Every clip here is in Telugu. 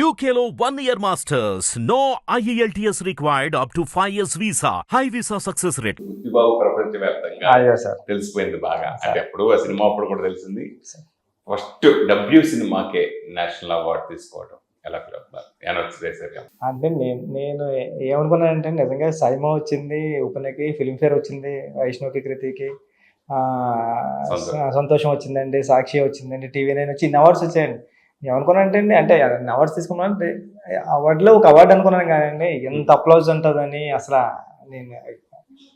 One year masters. No E IELTS required up to 5 years visa. High visa success rate. బుద్ధిబాబు ప్రపంచవ్యాప్తంగా తెలిసిపోయింది బాగా. అంటే ఎప్పుడు ఆ సినిమా అప్పుడు కూడా తెలిసింది. ఫస్ట్ డబ్ల్యూ సినిమాకే నేషనల్ అవార్డు తీసుకోవడం ఎలా అంటే నేను నేను ఏమనుకున్నానంటే నిజంగా సైమా వచ్చింది ఉపనకి ఫిల్మ్ఫేర్ వచ్చింది వైష్ణవ్కి కృతికి ఆ, సంతోషం. సంతోషం వచ్చిందండి సాక్షి వచ్చిందండి టీవీ నైన్ వచ్చి ఇన్ని అవార్డ్స్ వచ్చాయండి. ఏమనుకున్నానంటే అండి అంటే అవార్డ్స్ తీసుకున్నానంటే అవార్డులో ఒక అవార్డు అనుకున్నాను కానీ ఎంత అప్లౌజ్ ఉంటుందని అసలు నేను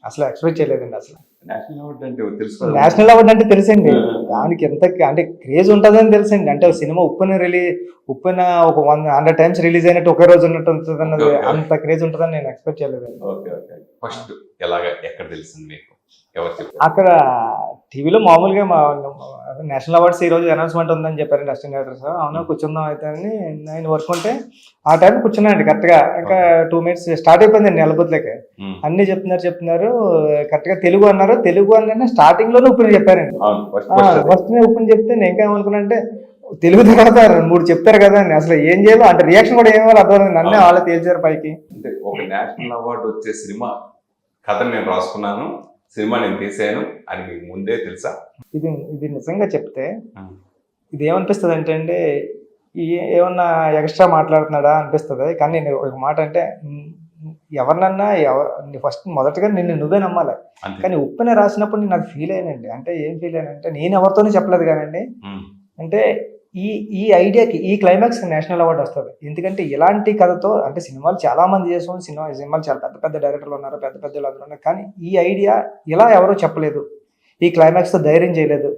అసలు ఎక్స్పెక్ట్ చేయలేదండి అసలు. నేషనల్ అవార్డు అంటే తెలుసుకోవాలి నేషనల్ అవార్డు అంటే తెలిసండి. దానికి ఎంత అంటే క్రేజ్ ఉంటుందని తెలుసండి. అంటే సినిమా ఉప్పున రిలీజ్ ఉప్పున ఒక వన్ హండ్రెడ్ టైమ్స్ రిలీజ్ అయినట్టు ఒకే రోజు ఉన్నట్టు ఉంటుంది అన్నది. అంత క్రేజ్ ఉంటుందని నేను ఎక్స్పెక్ట్ చేయలేదండి. Okay okay. ఫస్ట్ ఎలాగ ఎక్కడ తెలిసింది మీకు? అక్కడ టీవీలో మామూలుగా మా నేషనల్ అవార్డ్స్ ఈ రోజు అనౌన్స్మెంట్ ఉందని చెప్పారు అసిస్టెంట్ డైరెక్టర్స్ అవునా కూర్చుందాం అయితే అని నేను వర్క్ ఉంటే ఆ టైం కూర్చున్నానండి కరెక్ట్గా ఇంకా టూ మినిట్స్ స్టార్ట్ అయిపోయిందండి నెలబుద్లకి ఉమ్. అన్ని చెప్తున్నారు చెప్తున్నారు. కరెక్ట్గా తెలుగు అన్నారు. తెలుగు అన్న స్టార్టింగ్లోనే ఇప్పుడు చెప్పారండి. ఫస్ట్ ఓపెన్ చెప్తే నేను ఇంకా ఏమనుకున్నా అంటే తెలుగు తర్వాత మూడు చెప్తారు కదా అని. అసలు ఏం చేయాలో అంటే రియాక్షన్ కూడా ఏమో అర్థం. నన్నే వాళ్ళే తేల్చారు పైకి. అంటే ఒక నేషనల్ అవార్డు వచ్చే సినిమా కథ నేను రాసుకున్నాను. సినిమా నేను తీసాను అని మీకు ముందే తెలుసా? ఇది ఇది నిజంగా చెప్తే ఇది ఏమనిపిస్తుంది అంటే అండి ఏమన్నా ఎక్స్ట్రా మాట్లాడుతున్నాడా అనిపిస్తుంది. కానీ నేను ఒక మాట అంటే ఎవరినన్నా ఎవ ఫస్ట్ మొదటగా నిన్ను నువ్వే నమ్మాలి. కానీ ఉప్పునే రాసినప్పుడు నేను నాకు ఫీల్ అయ్యానండి అంటే ఏం ఫీల్ అయ్యానంటే నేను ఎవరితోనే చెప్పలేదు కానండి. అంటే ఈ ఈ ఐడియాకి ఈ క్లైమాక్స్ నేషనల్ అవార్డు వస్తుంది. ఎందుకంటే ఇలాంటి కథతో అంటే సినిమాలు చాలా మంది చేసాం సినిమా సినిమాలు చాలా పెద్ద పెద్ద డైరెక్టర్లు ఉన్నారు పెద్ద పెద్ద వాళ్ళు అందరూ ఉన్నారు. కానీ ఈ ఐడియా ఇలా ఎవరూ చెప్పలేదు. ఈ క్లైమాక్స్తో ధైర్యం చేయలేదు.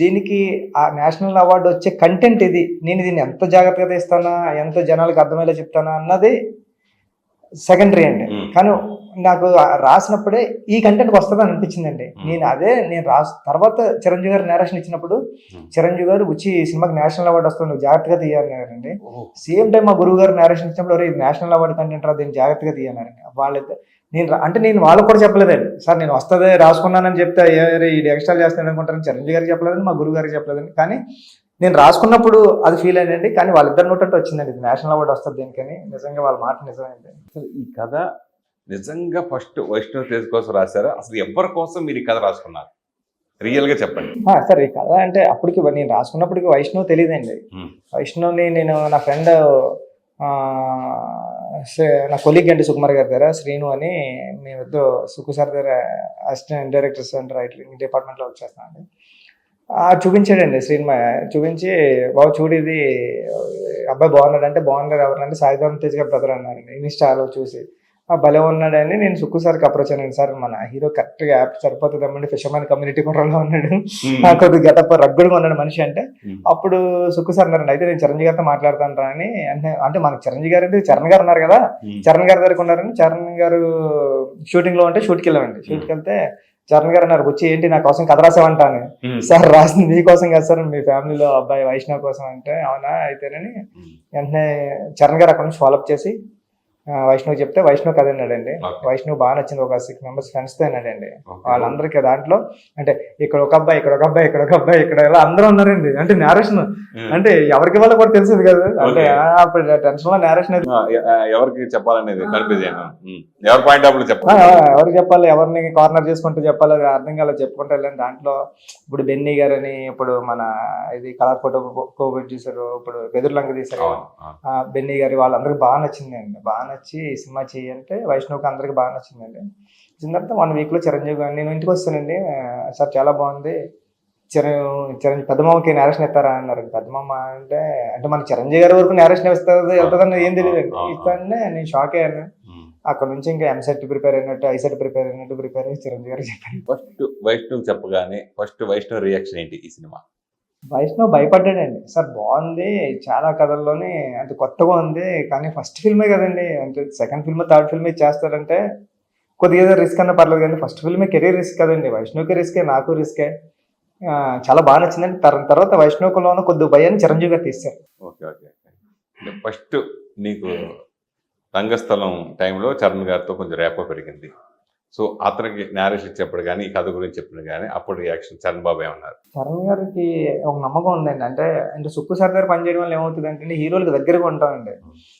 దీనికి ఆ నేషనల్ అవార్డు వచ్చే కంటెంట్ ఇది. నేను దీన్ని ఎంత జాగ్రత్తగా తీస్తానా ఎంత జనాలకు అర్థమయ్యేలా చెప్తానా అన్నది సెకండరీ అండి. కానీ నాకు రాసినప్పుడే ఈ కంటెంట్ వస్తుంది అని అనిపించిందండి. నేను అదే నేను రాసి తర్వాత చిరంజీవి గారు నేరేషన్ ఇచ్చినప్పుడు. చిరంజీవి గారు వచ్చి ఈ సినిమాకి నేషనల్ అవార్డు వస్తుంది జాగ్రత్తగా తీయాలన్నారండి. సేమ్ టైం మా గురువు గారు నేరేషన్ ఇచ్చినప్పుడు "ఒరేయ్, ఇది నేషనల్ అవార్డు కంటెంట్ రా దీన్ని జాగ్రత్తగా తీయాలన్నారండి వాళ్ళైతే నేను అంటే నేను వాళ్ళకి కూడా చెప్పలేదండి. సార్ నేను వస్తుంది రాసుకున్నానని చెప్తే "ఏ, ఇది ఎక్స్ట్రా చేస్తాను అనుకుంటారని చిరంజీవి గారికి చెప్పలేదండి మా గురువు గారికి చెప్పలేదండి. కానీ నేను రాసుకున్నప్పుడు అది ఫీల్ అయ్యండి కానీ వాళ్ళిద్దరు నోటంటే వచ్చిందండి ఇది నేషనల్ అవార్డు వస్తుంది దీనికని. నిజంగా వాళ్ళ మాట నిజమైంది ఈ కథ నిజంగా ఫస్ట్ వైష్ణవ్ తేజ్ కోసం రాశారా? అసలు ఎవరి కోసం మీరు ఈ కథ రాసుకున్నారు? రియల్గా చెప్పండి. సరే ఈ కథ అంటే అప్పటికి నేను రాసుకున్నప్పటికి వైష్ణవ్ తెలియదండి. ఉమ్. వైష్ణవ్ని నేను నా ఫ్రెండ్ నా కొలీగ్ అండి సుకుమార్ గారి దగ్గర శ్రీను అని మేమిద్దరు సుకు సార్ దగ్గర అసిస్టెంట్ డైరెక్టర్స్ అండ్ రైటింగ్ డిపార్ట్మెంట్లో ఆ, చూపించాడండి శ్రీను చూపించి బాబు చూడు ఇది అబ్బాయి బాగున్నాడు అంటే బాగున్నాడు ఎవరంటే సాయిబాబు తేజ్ గారి బ్రదర్ అన్నారండి. ఇన్స్టాలో చూసి. భలే ఉన్నాడని నేను సుక్కు సార్కి అప్రోచ్ అయ్యాను సార్ మన హీరో కరెక్ట్గా యాప్ సరిపోతుంది అమ్మండి ఫిషర్మెన్ కమ్యూనిటీ కుర్రలో ఉన్నాడు. ఆ, కొద్దిగా గెటప్ రగ్గుడుగా ఉన్నాడు మనిషి అంటే. అప్పుడు సుక్కు సార్ అన్నారు అయితే నేను చిరంజీవి గారితో మాట్లాడతాను రా అని. అంటే అంటే మనకి చిరంజీవి గారు అంటే చరణ్ గారు ఉన్నారు కదా. చరణ్ గారి దగ్గర ఉన్నారని చరణ్ గారు షూటింగ్లో ఉంటే షూట్కి వెళ్ళామండి. షూట్కి వెళ్తే చరణ్ గారు అన్నారు వచ్చి ఏంటి నా కోసం కథ రాసావంటా అని. ఉమ్. సార్ రాసింది మీకోసం కదా సార్. మీ ఫ్యామిలీలో అబ్బాయి వైష్ణవ్ కోసం అంటే అవునా? అయితేనని. వెంటనే చరణ్ గారు అక్కడ నుంచి ఫాలోఅప్ చేసి వైష్ణవ్ చెప్తే వైష్ణవ్ కథ అన్నాడండి. వైష్ణవ్ బాగా నచ్చింది ఒక సిక్స్ మెంబర్స్ ఫ్రెండ్స్తో అన్నాడండి. వాళ్ళందరికీ దాంట్లో అంటే ఇక్కడ ఒక అబ్బాయి ఇక్కడ ఒక అబ్బాయి ఇక్కడ ఒక అబ్బాయి ఇక్కడ ఇలా అందరూ ఉన్నారండి. అంటే నేరేషన్. అంటే ఎవరికి వాళ్ళకి కూడా తెలిసింది కదా. అంటే అప్పుడు టెన్షన్లో నేరేషన్ ఎవరికి చెప్పాలనేది కన్ఫ్యూజ్ అయ్యాను ఉమ్. ఎవరి పాయింట్ ఆఫ్ ఆ, చెప్పాలి? ఆ, ఎవరికి చెప్పాలి ఎవరిని కార్నర్ చేసుకుంటూ చెప్పాలి అది అర్థం కాలే చెప్పుకుంటూ వెళ్ళాను. దాంట్లో ఇప్పుడు బెన్నీ గారని ఇప్పుడు మన ఇది కలర్ ఫోటో కోవిడ్ తీశారు ఇప్పుడు బెదుర్లంక తీశారు. బెన్నీ గారి వాళ్ళందరికీ బాగా నచ్చిందండి. బాగా నచ్చి సినిమా చేయంటే వైష్ణవ్కి అందరికి బాగా నచ్చిందండి. వచ్చిన తర్వాత వన్ వీక్లో చిరంజీవి గారు నేను ఇంటికి వస్తానండి. సార్ చాలా బాగుంది. చిరం చిరంజీవి పెద్దమామకి నేరేషన్ ఇస్తారా? అన్నారు. పెద్దమామ అంటే అంటే మన చిరంజీవి గారి వరకు నేరేషన్ ఇస్తుంది వెళ్తుందని ఏం తెలియదు. ఆ, ఆ. ఇస్తానే నేను షాక్ అయ్యాను. అక్కడ నుంచి ఇంకా ఎంసెట్ ప్రిపేర్ అయినట్టు ఐసెట్ ప్రిపేర్ అయినట్టు ప్రిపేర్ అయ్యి చిరంజీవి గారు చెప్పాను ఫస్ట్ వైష్ణవ్ చెప్పగానే ఫస్ట్ వైష్ణవ్ రియాక్షన్ ఏంటి ఈ సినిమా? వైష్ణవ్ భయపడ్డాడండి. సార్ బాగుంది. చాలా కథల్లోనే అంటే కొత్తగా ఉంది. కానీ ఫస్ట్ ఫిల్మే కదండి. అంటే సెకండ్ ఫిల్మ్ థర్డ్ ఫిల్మ్ చేస్తారంటే కొద్దిగా ఏదో రిస్క్ అన్న పర్లేదు కానీ ఫస్ట్ ఫిల్మే కెరీర్ రిస్క్ కదండి. వైష్ణవ్కి రిస్కే నాకు రిస్కే. చాలా బాగా నచ్చిందండి. తర్- తర్వాత వైష్ణవ్లోనే కొద్ది భయాన్ని చిరంజీవి గారు తీస్తారు ఓకే ఓకే. ఫస్ట్ నీకు రంగస్థలం టైంలో చరణ్ గారితో కొంచెం రేపో పెరిగింది. సో అతనికి నేరేషన్ చెప్పడు కానీ ఈ కథ గురించి చెప్పిన కానీ అప్పుడు రియాక్షన్ చరణ్ బాబు ఏమన్నారు? చరణ్ గారికి ఒక నమ్మకం ఉందండి. అంటే అంటే సుక్కు సార్ దగ్గర పనిచేయడం వల్ల ఏమవుతుంది అంటే హీరోలకు దగ్గరగా ఉంటామండి.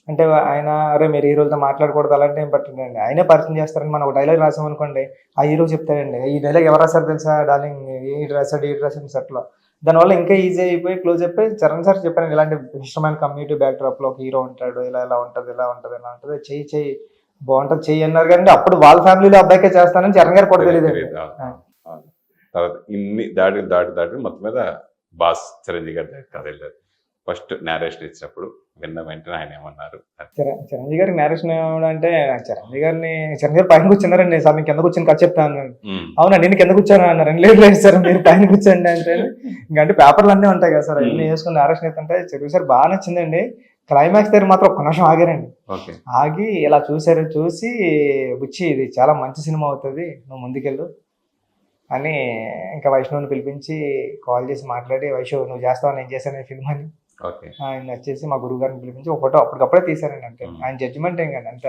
అంటే ఆయన అరే మీరు హీరోలతో మాట్లాడకూడదు అలాంటి ఏం పట్టండి ఆయనే పరిచయం చేస్తారని మనం ఒక డైలాగ్ రాసామనుకోండి ఆ హీరో చెప్తాడండి ఈ డైలాగ్ ఎవరు రాశారు తెలుసా డార్లింగ్ ఈ రాశాడు ఈ రాశాడు సెట్లో దానివల్ల ఇంకా ఈజీ అయిపోయి క్లోజ్ అయిపోయి చరణ్ సార్ చెప్పాను ఇలాంటి ఇష్టమైన కమ్యూనిటీ బ్యాక్డ్రాప్లో ఒక హీరో ఉంటాడు ఇలా ఇలా ఉంటది ఇలా ఉంటది ఇలా ఉంటది చెయ్యి చెయ్యి బాగుంటది చెయ్యి అన్నారు కానీ అప్పుడు వాళ్ళ ఫ్యామిలీలో అబ్బాయికే చేస్తానని చరణ్ గారు కూడా తెలియదు. తర్వాత ఇన్ని దాటి దాటి దాటి మొత్తం మీద బాస్ చిరంజీవి గారి కథ వెళ్ళారు. ఫస్ట్ నేరేషన్ ఇచ్చినప్పుడు విన్న వెంటనే ఆయన ఏమన్నారు? చిర- చిరంజీవి గారికి నేరేషన్ అంటే చిరంజీవి గారిని చిరంజీవి గారు పైన కూర్చున్నారండి సార్ నేను కింద కూర్చొని కథ చెప్తాను. అన్నాడు. ఉమ్, అవునా నేను కింద కూర్చోను అన్నారు. లేదు లేదు సార్ మీరు పైన కూర్చోండి అంటే ఇంకా అంటే పేపర్లు అన్నీ ఉంటాయి కదా సార్ అన్ని వేసుకుని నేరేషన్ అయితే చిరంజీవి సార్ బాగా నచ్చిందండి. క్లైమాక్స్ దగ్గర మాత్రం ఒక్క నిమిషం ఆగారండి. ఓకే. ఆగి ఇలా చూసారు చూసి బుచ్చి ఇది చాలా మంచి సినిమా అవుతుంది నువ్వు ముందుకెళ్ళు. అని ఇంకా వైష్ణవ్ని పిలిపించి కాల్ చేసి మాట్లాడి వైష్ణవ్ నువ్వు చేస్తావు? నేను చేశాను ఈ ఫిల్మ్ అని. ఆయన వచ్చేసి మా గురువు గారిని పిలిపించి ఒక ఫోటో అప్పటికప్పుడే తీసారండి అంతే. Hmm. ఆయన జడ్జిమెంట్ ఏం కానీ అంతే.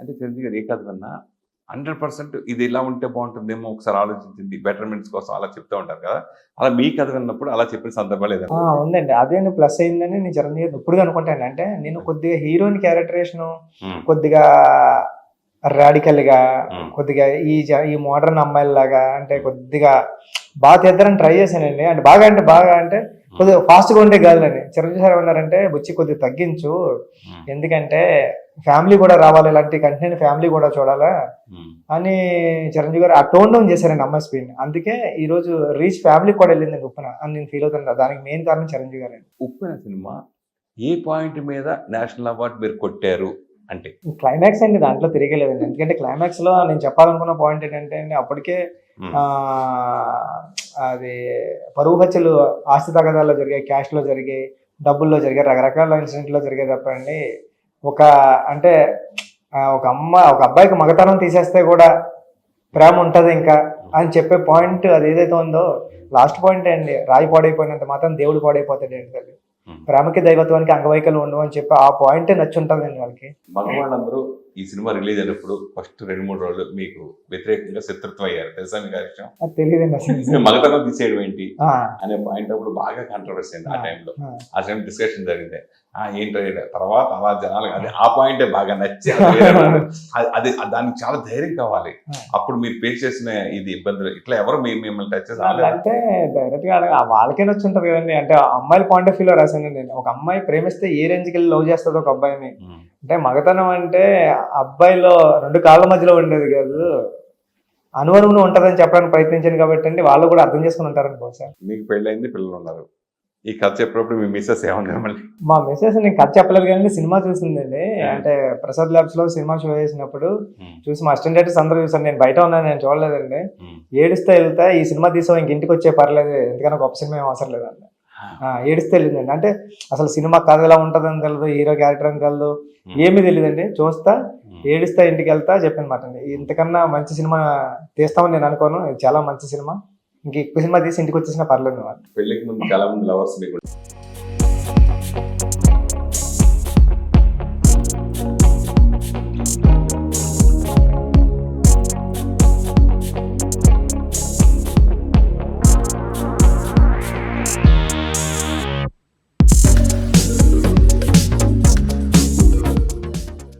అంటే గారు ఏ కథ విన్నా హండ్రెడ్ పర్సెంట్ ఇది ఇలా ఉంటే బాగుంటుందేమో ఒకసారి ఆలోచించింది. బెటర్మెంట్స్ కోసం అలా చెప్తూ ఉంటారు కదా. అలా మీ కథ విన్నప్పుడు అలా చెప్పిన సందర్భాలు ఏదైనా ఉందండి. అదే ప్లస్ అయిందని నేను చిరంజీవి ఇప్పుడు అనుకుంటాను అంటే నేను కొద్దిగా హీరోయిన్ క్యారెక్టరేషన్ ఉమ్, కొద్దిగా రాడికల్గా Hmm. కొద్దిగా ఈ ఈ మోడర్న్ అమ్మాయిలాగా అంటే కొద్దిగా బాగా తెద్దారని ట్రై చేశానండి. అంటే బాగా అంటే బాగా అంటే కొద్దిగా ఫాస్ట్గా ఉంటే కాదులని చిరంజీవి సార్ ఉన్నారంటే బుచ్చి కొద్దిగా తగ్గించు. ఎందుకంటే ఫ్యామిలీ కూడా రావాలి ఇలాంటి కంటెంట్ ఫ్యామిలీ కూడా చూడాలా. అని చిరంజీవి గారు ఆ టోన్ డౌన్ చేశారండి అమ్మాయి స్క్రీన్ అందుకే ఈ రోజు రీచ్ ఫ్యామిలీ కూడా వెళ్ళింది ఉప్పున అని నేను ఫీల్ అవుతాను దానికి మెయిన్ కారణం చిరంజీవి గారు. ఉప్పెన సినిమా. ఏ పాయింట్ మీద నేషనల్ అవార్డు మీరు కొట్టారు? అంటే. క్లైమాక్స్ అండి దాంట్లో తిరగలేదండి. ఎందుకంటే క్లైమాక్స్లో నేను చెప్పాలనుకున్న పాయింట్ ఏంటంటే అండి అప్పటికే అది పరువు హత్యలు ఆస్తి తగాదాల్లో జరిగాయి క్యాష్లో జరిగాయి డబ్బుల్లో జరిగాయి రకరకాల ఇన్సిడెంట్లో జరిగాయి తప్పండి ఒక అంటే ఒక అమ్మ ఒక అబ్బాయికి మగతనం తీసేస్తే కూడా ప్రేమ ఉంటది ఇంకా అని చెప్పే పాయింట్ అది ఏదైతే ఉందో లాస్ట్ పాయింట్ అండి రాయి పాడైపోయినంత మాత్రం దేవుడు పాడైపోతాడు ఏంటి ప్రేమకి దైవత్వానికి అంగవైకల్యం ఉండవు అని చెప్పి ఆ పాయింటే నచ్చి ఉంటుందండి వాళ్ళకి. మగవాళ్ళందరూ ఈ సినిమా రిలీజ్ అయినప్పుడు ఫస్ట్ రెండు మూడు రోజులు మీకు వ్యతిరేకంగా శత్రుత్వం అయ్యారు. తెలుసా మీకు విషయం? తెలియదండి మగతనం తీసేయడం ఏంటి? అనే పాయింట్ అప్పుడు బాగా కాంట్రవర్సీ అయింది ఆ టైంలో ఆ. టైం డిస్కషన్ జరిగింది. ఆ ఏంటో. తర్వాత అలా జనాలు అదే ఆ పాయింటే బాగా నచ్చి అది దానికి చాలా ధైర్యం కావాలి. అప్పుడు మీరు ఫేస్ చేసిన ఇది ఇబ్బందులు ఇట్లా ఎవరు మిమ్మల్ని టచ్ చేసి అంటే డైరెక్ట్గా వాళ్ళకే నచ్చి ఉంటది కదండి. అంటే అమ్మాయిల పాయింట్ ఆఫ్ వ్యూలో రాశాను నేను. ఒక అమ్మాయి ప్రేమిస్తే ఏ రేంజ్కి వెళ్ళి లవ్ చేస్తుంది ఒక అబ్బాయిని? అంటే మగతనం అంటే అబ్బాయిలో రెండు కాళ్ళ మధ్యలో ఉండేది కాదు. అనువనువును ఉంటదని చెప్పడానికి ప్రయత్నించాను కాబట్టి అండి. వాళ్ళు కూడా అర్థం చేసుకుని ఉంటారని బహుశా. మీకు పెళ్ళైంది పిల్లలు ఉన్నారు. ఈ కథ చెప్పినప్పుడు మీ మిస్సెస్ ఏమన్నా మళ్ళీ మా మెసేజ్ నేను కథ చెప్పలేదు కానీ సినిమా చూసిందండి. అంటే ప్రసాద్ ల్యాబ్స్లో సినిమా షో చేసినప్పుడు చూసి మా అసిస్టెంట్ డైరెక్టర్స్ అందరూ చూసాను నేను బయట ఉన్నాను నేను చూడలేదండి. ఏడుస్తే వెళ్తే ఈ సినిమా తీసాం ఇంక ఇంటికి వచ్చే పర్లేదు. ఎందుకన్నా గొప్ప సినిమా ఏం అవసరం లేదండి. ఏడుస్తే వెళ్ళిందండి. అంటే అసలు సినిమా కథ ఎలా ఉంటుందని తెలియదు హీరో క్యారెక్టర్ అని తెలియదు ఏమీ తెలియదండి చూస్తా ఏడుస్తా ఇంటికి వెళ్తా చెప్పిన మాట అండి. ఇంతకన్నా మంచి సినిమా తీస్తామని నేను అనుకోను. ఇది చాలా మంచి సినిమా. ఇంక ఎక్కువ సినిమా తీసి ఇంటికి వచ్చేసినా పర్లేదు. పెళ్ళికి ముందు చాలా మంది లవర్స్ మీకు